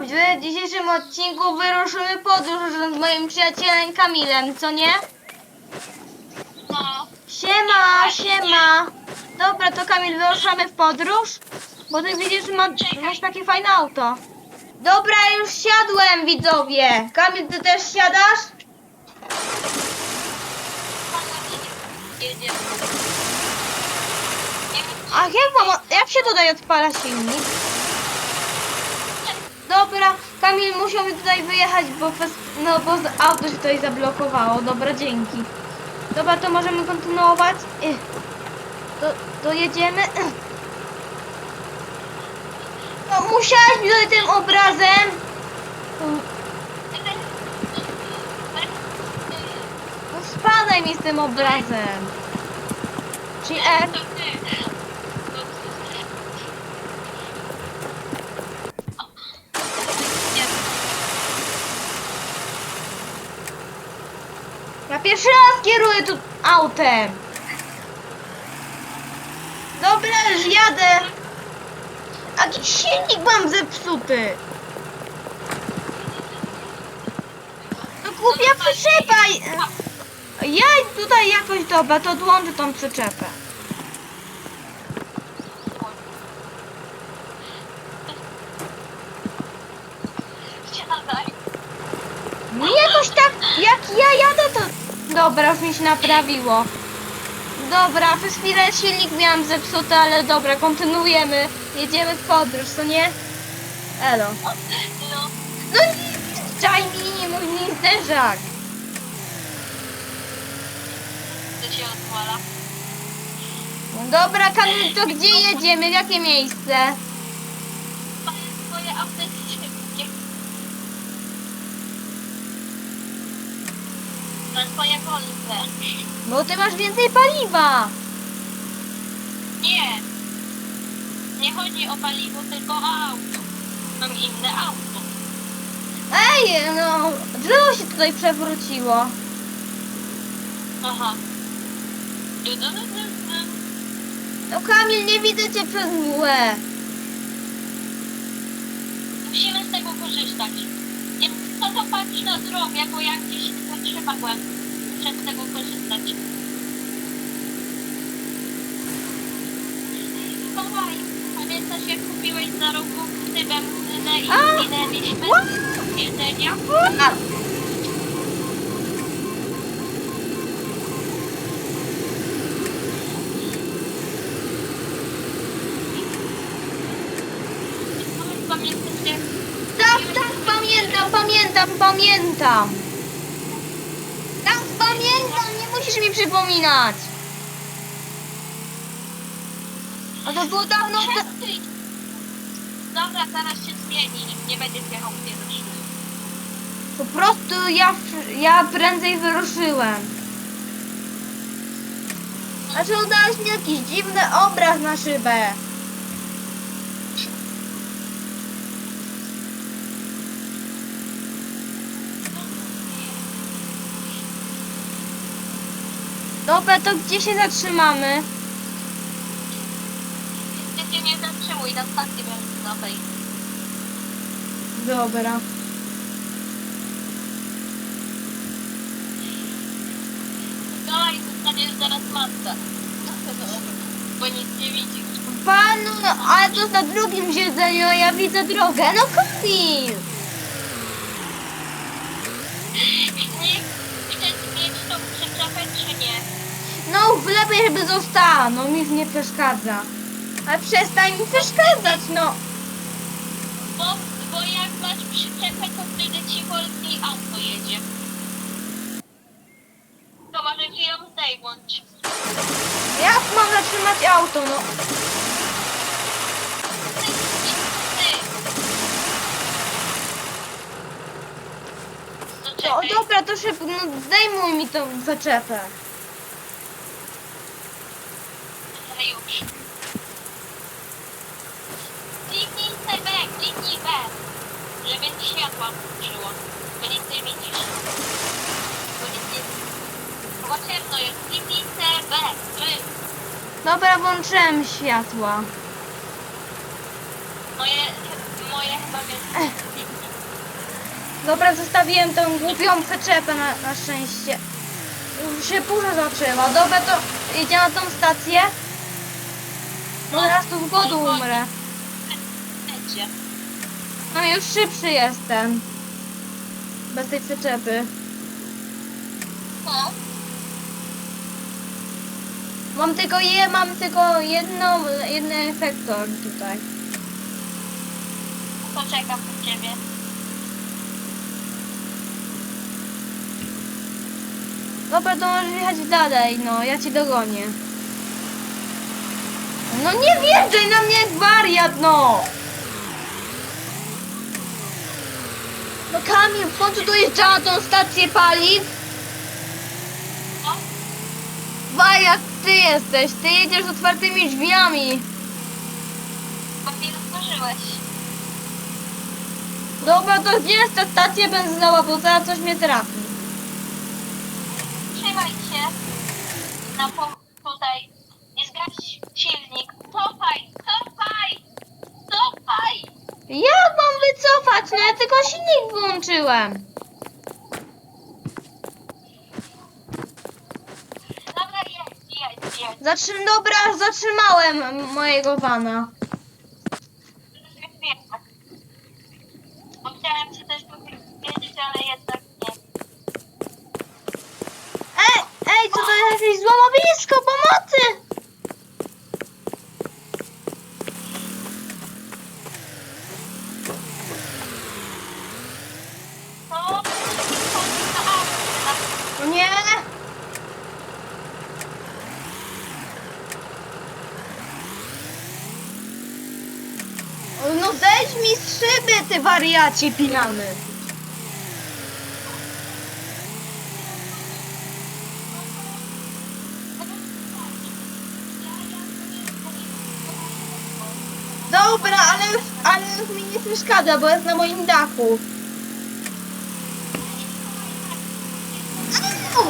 W dzisiejszym odcinku wyruszymy podróż z moim przyjacielem Kamilem, co nie? No, Siema, siema. Dobra, to Kamil, wyruszamy w podróż? Bo ty widzisz, że ma, masz takie fajne auto. Dobra, już siadłem, widzowie. Kamil, ty też siadasz? jedzie. A jak, mam, jak się tutaj odpala silnik? Dobra, Kamil musiał mi tutaj wyjechać, bo, no, bo auto się tutaj zablokowało. Dobra, dzięki. Dobra, to możemy kontynuować. Ech. To, to jedziemy. Ech. No, musiałeś mi tutaj tym obrazem. No, spadaj mi z tym obrazem. Czyli R. pierwszy raz kieruję tu autem. Dobra, już jadę. Jakiś silnik mam zepsuty. No głupia przyczepa. Ja tutaj jakoś dobra, to odłączę tą przyczepę. Siadaj. No jakoś tak, jak ja jadę to... Dobra, już mi się naprawiło. Dobra, przez chwilę silnik miałam zepsuty, ale dobra, kontynuujemy. Jedziemy w podróż, co nie? Elo. No, No nie zjeżdżaj mi, mój nie zderzak. to się odpala. No Dobra, Kamil, to gdzie jedziemy? W jakie miejsce? Twoje jest szybkie. Twoje Bo ty masz więcej paliwa. Nie. Nie chodzi o paliwo, tylko o auto. Mam inne auto. Ej, no, drzewo się tutaj przewróciło. Aha. Du. No Kamil, nie widzę cię przez mgłę. Musimy z tego korzystać. Nie co to patrz na drogę, bo jak gdzieś zatrzymałem. Muszę z tego korzystać. Mikołaj, pamiętasz jak kupiłeś za rogu ty benzynę i z jedzenia? Pamiętasz jak Tak, tak, pamiętam, pamiętam, pamiętam. Tak, pamiętam, nie musisz mi przypominać. A to było dawno. Przestań. Dobra, zaraz się zmieni. Nie będziesz jechał pierwszy. Po prostu ja, ja prędzej wyruszyłem. Znaczy udałeś mi jakiś dziwny obraz na szybę. Dobra, to gdzie się zatrzymamy? Ty się nie zatrzymuj na stacji benzynowej. Dobra. Mikołaj, dostaniesz zaraz matkę. Bo nic nie widzisz. Panu, no, ale to na drugim siedzeniu, a ja widzę drogę. No Kamil! Nie chcesz mieć tą przyczepę, czy nie? No lepiej, żeby została, no mi nie przeszkadza. Ale przestań mi przeszkadzać, no. Bo, bo jak masz przyczepę, to wtedy ci wolniej auto jedzie. To może ci ją zdejmąć. Jak mam zatrzymać auto, no? No No dobra, to szybko, no zdejmuj mi tą zaczepę. Ale już. Kliknij CB, kliknij B. Żeby ci światła włączyło. Bo nic nie widzisz. Bo nic nie Bo ciemno jest. Dobra, włączyłem światła. moje, moje chyba więc... Dobra, zostawiłem tą głupią przyczepę na, na szczęście. Już się burza zaczęła. Dobra, to jedziemy na tą stację. Bo teraz tu w głodu umrę. Będzie. No już szybszy jestem. Bez tej przyczepy. No. Mam tylko je, mam tylko jedną, jeden efektor tutaj. Poczekam na ciebie. Dobra, to możesz jechać dalej, no, ja ci dogonię. No nie wjeżdżaj na mnie jak wariat, no! No Kamil, w końcu dojeżdżała na tą stację paliw? Wariat, ty jesteś, ty jedziesz z otwartymi drzwiami. Bo mi otworzyłeś. Dobra, to gdzie jest ta stacja benzynowa, bo zaraz coś mnie trafi. Trzymaj się. Na po, tutaj. Nie zgaś silnik. Cofaj, cofaj, cofaj. Jak mam wycofać? No ja tylko silnik wyłączyłem. Zatrzym, dobra, zatrzymałem mojego wana. Bo chciałem ci też powiedzieć, ale jednak nie. Ej, ej, co to jest jakieś złomowisko, pomocy! To chodzi na aukcję. O nie! O, No zejdź szyby, ty wariacie pijany. Dobra, ale ale mi nie przeszkadza, bo jest na moim dachu. Au!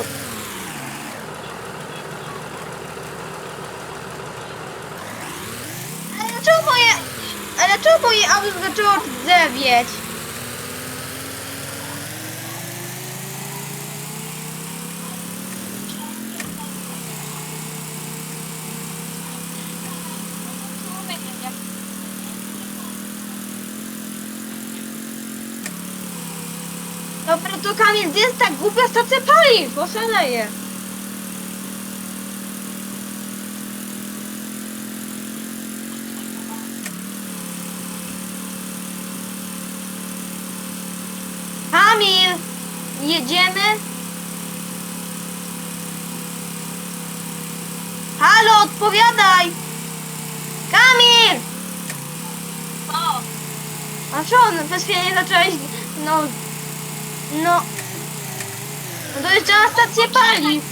Ale dlaczego moje... Ale dlaczego moje auto zaczęło drzewieć? Dobra, to Kamil, gdzie jest ta głupia stacja paliw? Poszaleję. Kamil, jedziemy? Halo, odpowiadaj! Kamil! O, A co, przez chwilę nie zacząłeś, no, no, no to jeszcze na stację paliw.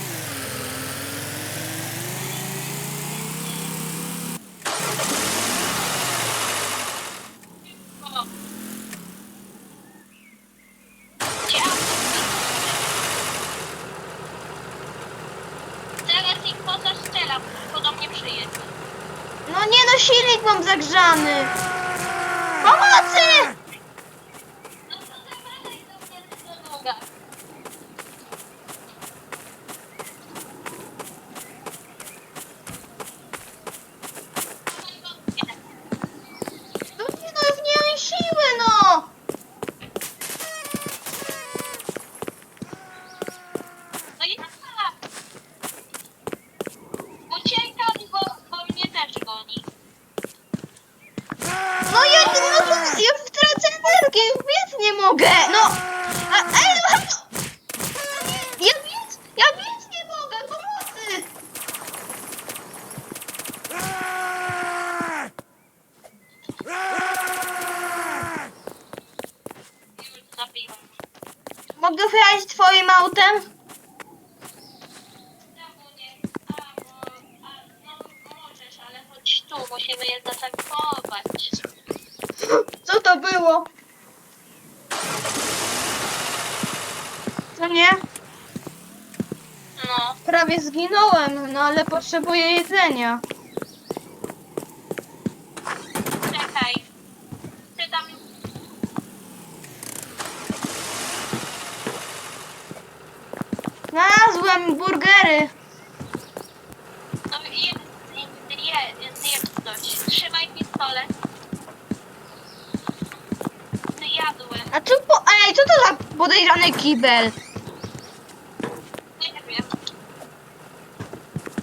o. Cię auto Teraz ich tylko do mnie przyjedź. No nie no, silnik mam zagrzany. Pomocy! No to zawalaj do mnie do noga. No nie no, już nie mam siły, no. No i tak. Uciekam, bo, bo mnie też goni. No no to, ja wtracę energię, biec nie mogę, no. A, ej, no. No Ja biec, ja biec nie mogę, pomocy. Mogę wyjechać twoim autem? Bo, a, no możesz, ale chodź tu, musimy je zatankować. Co to było? No nie? No. Prawie zginąłem, no ale potrzebuję jedzenia. Czekaj. Ty tam... Znalazłem burgery. Podejrzany kibel? Nie wiem.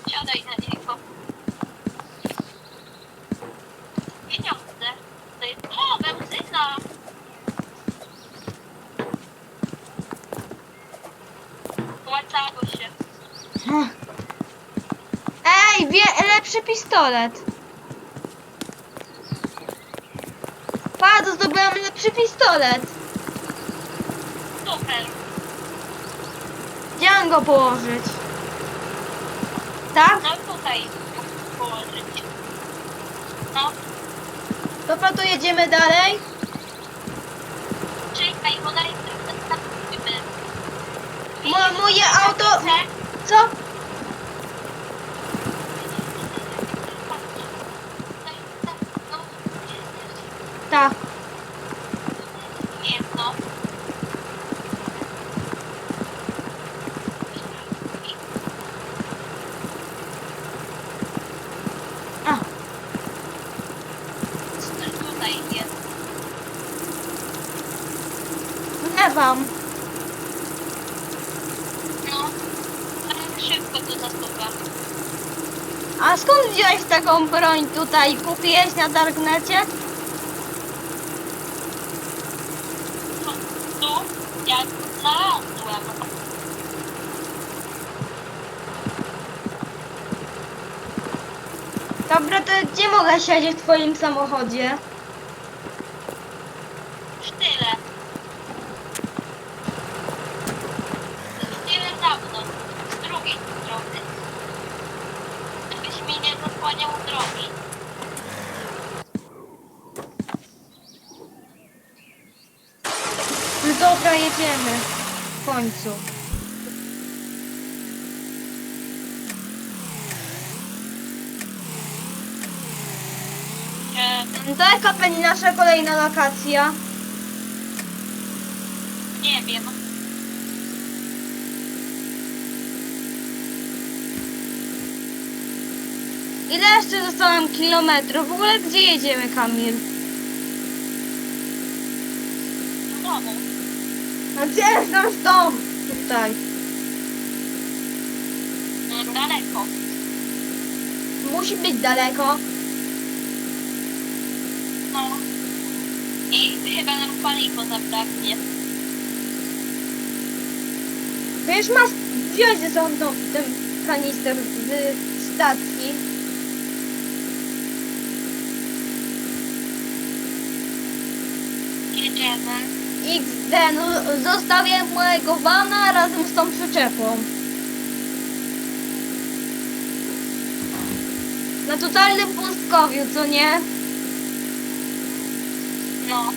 Siadaj na niego. Pieniądze. To jest... O, benzyna! Płacało się. Ej, wie, lepszy pistolet. Patrz, zdobyłam lepszy pistolet. Mam go położyć? Tak? No tutaj położyć. No, Dobra, to jedziemy dalej. czekaj, bo najpierw zostawimy. Mo, moje auto... Co? Tak. Jedno. A, Tutaj jest. wlewam. No, tak szybko to zasuwa. A skąd wziąłeś taką broń tutaj? Kupiłeś na darknecie? Tu, tu, jak znalazłem. Dobra, to gdzie mogę siedzieć w twoim samochodzie? W tyle. W tyle za mną. Z drugiej strony. Żebyś mi nie zasłaniał drogi. No dobra, jedziemy. W końcu. To jaka będzie nasza kolejna lokacja? nie wiem. Ile jeszcze zostałem kilometrów? W ogóle gdzie jedziemy, Kamil? W domu. A gdzie jest nasz dom? Tutaj. Mm, Daleko. Musi być daleko. No. I chyba nam paliwo zabraknie. Wiesz, masz wziąć ze sobą ten kanister z stacji. Jedziemy. XD, no zostawię mojego vana razem z tą przyczepą. Na totalnym pustkowiu, co nie? No.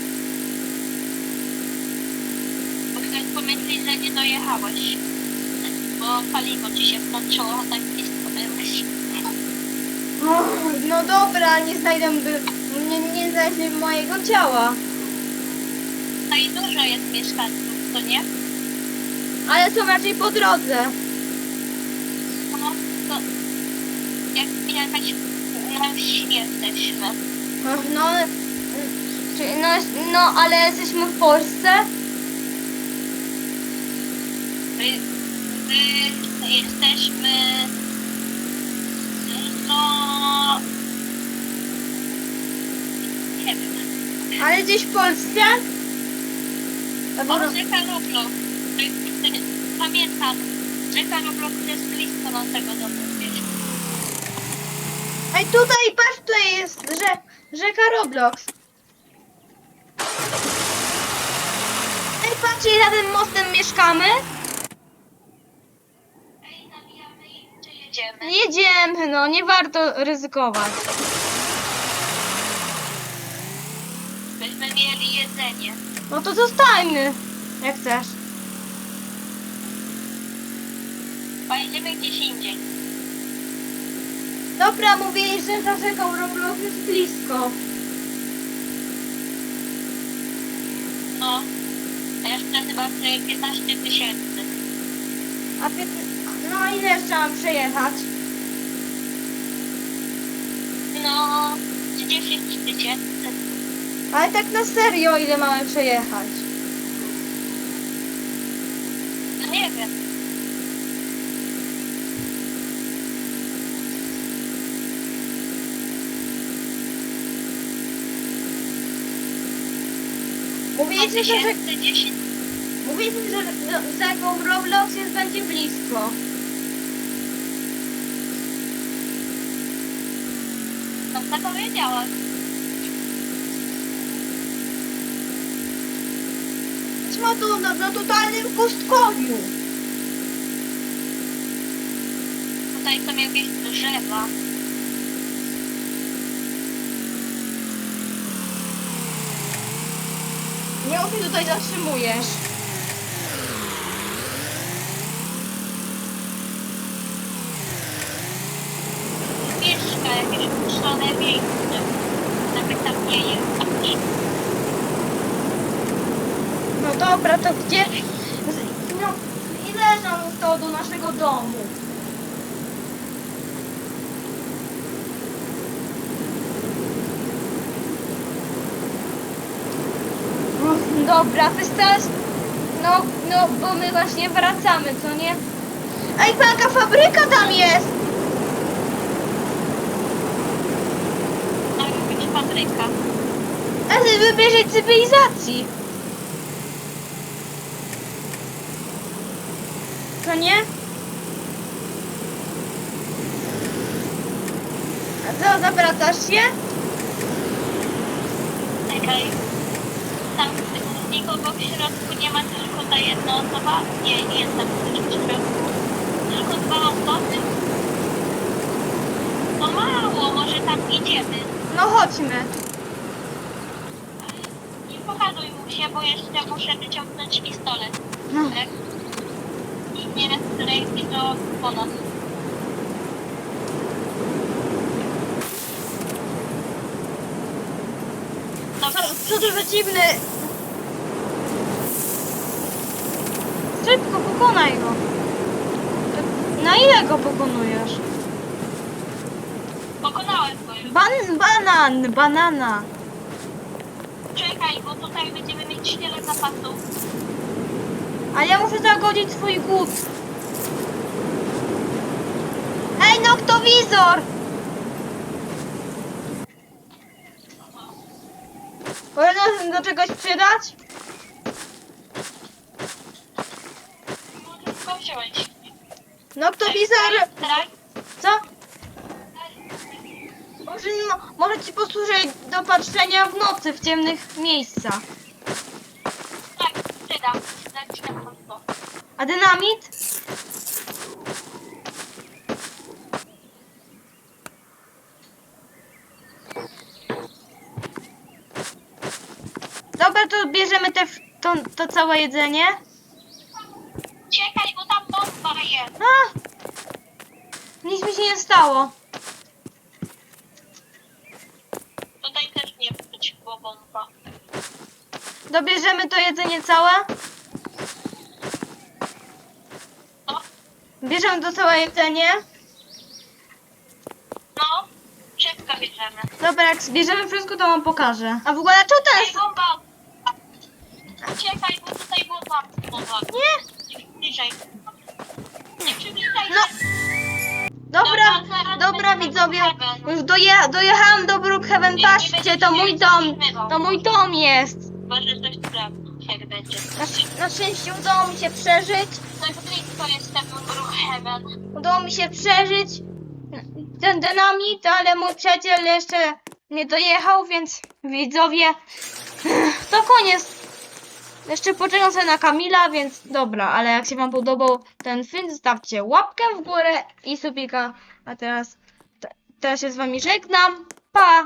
Bo ktoś pomyśli, że nie dojechałeś. Bo paliwo ci się skończyło, a tak blisko byłeś. O, no dobra, nie znajdę, by, nie, nie znajdę mojego ciała. No i dużo jest mieszkańców, to nie? Ale są raczej po drodze. No, to jak jakaś na wsi jesteśmy. No, ale- czy, no, no, ale jesteśmy w Polsce? My, my jesteśmy no nie wiem. Ale gdzieś w Polsce? Albo no, O, rzeka Lublok. Pamiętam, rzeka Lublok jest blisko naszego domu. wiesz. Ej, tutaj, patrz, tutaj jest rze, rzeka Roblox. Ej, patrz, i za tym mostem mieszkamy? Ej, nabijamy i gdzie jedziemy? Jedziemy, no, nie warto ryzykować. Byśmy mieli jedzenie. No to zostańmy, jak chcesz. Pojedziemy gdzieś indziej. Dobra, mówili, że za rzeką Roblox jest blisko. No. A jeszcze chyba z 15 tysięcy. A, pięt- No ile jeszcze mam przejechać? No, 30 tysięcy. Ale tak na serio, ile mamy przejechać? No nie wiem. Mówiliście, że, że, tysięcy, 10 mówiliście, że do- za jaką Roblox jest będzie blisko. No to powiedziałam. Tu na, na totalnym pustkowiu. Tutaj są jakieś drzewa. Nie się tutaj zatrzymujesz. Mieszka jakieś puszczone miejsce. Nawet tam nie jest. No dobra, to gdzie? No, ile nam to do naszego domu? Dobra, wystarczy. No, no, bo my właśnie wracamy, co nie? Ej, jaka fabryka tam jest! To jakaś fabryka. Ale wybierze cywilizacji. To nie? A co, zawracasz się? Czekaj. Tam nikogo w środku nie ma, tylko ta jedna osoba. Nie, nie jest tam w środku. Tylko dwa osoby. No mało, może tam idziemy. No chodźmy. Nie pokazuj mu się, bo jeszcze muszę wyciągnąć pistolet. No. Tak? Do. Co, co to za dziwny... Szybko, pokonaj go. Na ile go pokonujesz? pokonałem go już. Ban, banan, banana. Czekaj, bo tutaj będziemy mieć tyle zapasów. A ja muszę zagodzić swój głód. Ej, noktowizor! Można do czegoś przydać? Go wziąć. Noktowizor... Co? Może, mo- może ci posłuży do patrzenia w nocy w ciemnych miejscach. Tak, przydam. A dynamit? Dobra, to bierzemy te, to, to całe jedzenie. Czekaj, bo tam bomba jest. A! Nic mi się nie stało. Tutaj też nie być było bomba. Dobierzemy to jedzenie całe. Bierzemy to całe jedzenie. no. Szybko bierzemy. Dobra, jak zbierzemy wszystko, to wam pokażę. A w ogóle co to Ej, jest? bomba! Czekaj, bo tutaj było bomba. Nie? Nie przybliżaj. Nie przybliżaj No. Dobra, Dobra, zaraz dobra widzowie, Brookhaven. już doje, dojechałam do Brookhaven, Nie, nie patrzcie, będziecie to mój dom, to mój dom jest. Chyba, że coś jak będzie. Na, na szczęście udało mi się przeżyć, Tak blisko jestem Brookhaven. udało mi się przeżyć ten dynamit, ale mój przyjaciel jeszcze nie dojechał, więc widzowie, to koniec. Jeszcze poczekam sobie na Kamila, więc dobra, ale jak się wam podobał ten film, zostawcie łapkę w górę i subika. A teraz, te- teraz się z wami żegnam. Pa!